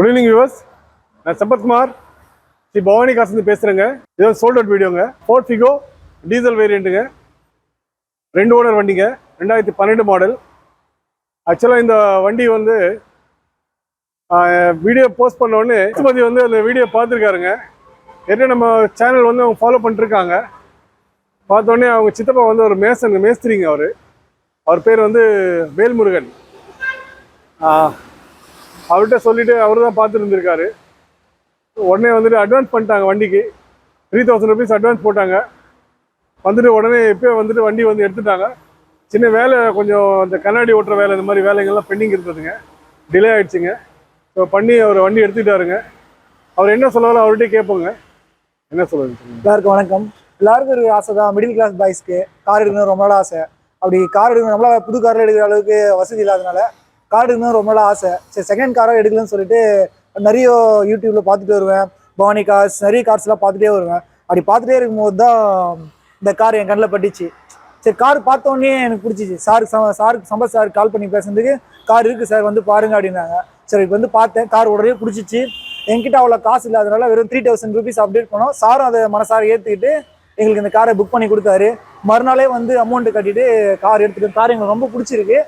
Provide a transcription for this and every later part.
Good evening viewers நான் சம்பத்குமார் ஸ்ரீ பவானி காசுலேருந்து பேசுகிறேங்க இது சோல்ட் அவுட் வீடியோங்க ஃபோர்ட் ஃபிகோ டீசல் வேரியண்ட்டுங்க ரெண்டு ஓனர் வண்டிங்க. ரெண்டாயிரத்தி பன்னெண்டு மாடல் ஆக்சுவலாக இந்த வண்டி வந்து வீடியோ போஸ்ட் பண்ண உடனே வந்து அந்த வீடியோ பார்த்துருக்காருங்க. ஏற்கனவே நம்ம சேனல் வந்து அவங்க ஃபாலோ பண்ணிட்டுருக்காங்க பார்த்தோடனே அவங்க சித்தப்பா வந்து ஒரு மேசன் மேஸ்திரிங்க அவர். அவர் பேர் வந்து வேல்முருகன். அவர்கிட்ட சொல்லிட்டு அவர் தான் பார்த்துட்டு இருந்திருக்காரு. உடனே வந்துட்டு அட்வான்ஸ் பண்ணிட்டாங்க வண்டிக்கு. த்ரீ தௌசண்ட் ருபீஸ் அட்வான்ஸ் போட்டாங்க. வந்துட்டு உடனே இப்போயே வந்துட்டு வண்டி வந்து எடுத்துட்டாங்க. சின்ன வேலை கொஞ்சம் அந்த கண்ணாடி ஓட்டுற வேலை இந்த மாதிரி வேலைங்கள்லாம் பெண்டிங் இருந்ததுங்க. டிலே ஆகிடுச்சிங்க ஸோ பண்ணி அவர் வண்டி எடுத்துக்கிட்டாருங்க. அவர் என்ன சொன்னாலும் அவர்கிட்டே கேட்போங்க. என்ன சொல்லுங்க. எல்லாருக்கும் வணக்கம். எல்லாருக்கும் ஒரு ஆசை தான் மிடில் கிளாஸ் பாய்ஸ்க்கு கார் எடுக்கணும் ரொம்ப நாள் ஆசை. அப்படி கார் எடுக்கணும் நம்மளால் புது காரில் எடுக்கிற அளவுக்கு வசதி இல்லாதனால கார் எடுக்கணும் ரொம்ப நாள் ஆசை. சரி செகண்ட் காராக எடுக்கலன்னு சொல்லிட்டு நிறைய யூடியூப்ல பார்த்துட்டு வருவேன். பவானி கார்ஸ் நிறைய கார்ஸ்லாம் பார்த்துட்டே வருவேன். அப்படி பார்த்துட்டே இருக்கும்போது தான் இந்த கார் என் கண்ணில் பட்டுச்சு. சரி கார் பார்த்தோன்னே எனக்கு பிடிச்சிச்சு. சார் சாருக்கு சம்பத் சார் கால் பண்ணி பேசுனதுக்கு கார் இருக்கு சார் வந்து பாருங்க அப்படின்னாங்க. சரி இப்போ வந்து பார்த்தேன். கார் உடனே பிடிச்சிச்சு. என்கிட்ட அவ்வளோ காசு இல்லாதனால வெறும் த்ரீ தௌசண்ட் ருபீஸ் அப்டேட் பண்ணோம். சாரும் அதை மனசார ஏற்றுக்கிட்டு எங்களுக்கு இந்த காரை புக் பண்ணி கொடுத்தாரு. மறுநாளே வந்து அமௌண்ட்டு கட்டிட்டு கார் எடுத்துகிட்டு கார் எங்களுக்கு ரொம்ப பிடிச்சிருக்கு.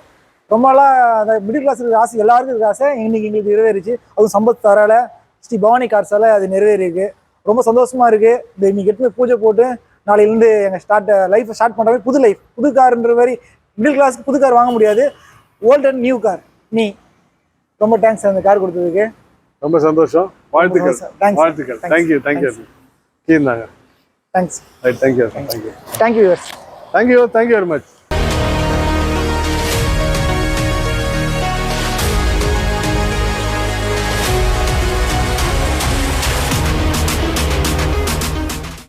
ரொம்ப நாளாக அந்த மிடில் கிளாஸ் இருக்கிற ஆசை எல்லாருக்கும் இருக்கிற ஆசை இன்னைக்கு எங்களுக்கு நிறைவேறிச்சு. அதுவும் சம்பத் தரால ஸ்ரீ பவானி கார்ஸால அது நிறைவேறிருக்கு ரொம்ப சந்தோஷமா இருக்கு. இந்த இன்னைக்கு எடுத்து பூஜை போட்டு நாளையிலேருந்து எங்கள் ஸ்டார்ட் லைஃப்பை ஸ்டார்ட் பண்ணுற மாதிரி புது லைஃப் புது கார்ன்ற மாதிரி மிடில் கிளாஸ்க்கு புது கார் வாங்க முடியாது. ஓல்ட் அண்ட் நியூ கார் நீ ரொம்ப தேங்க்ஸ் அந்த கார் கொடுத்ததுக்கு. ரொம்ப சந்தோஷம். வாழ்த்துக்கள். வாழ்த்துக்கள். Thank you thank you கீழ்ந்தாங்க. Thanks right thank you thank you thank you thank you thank you very much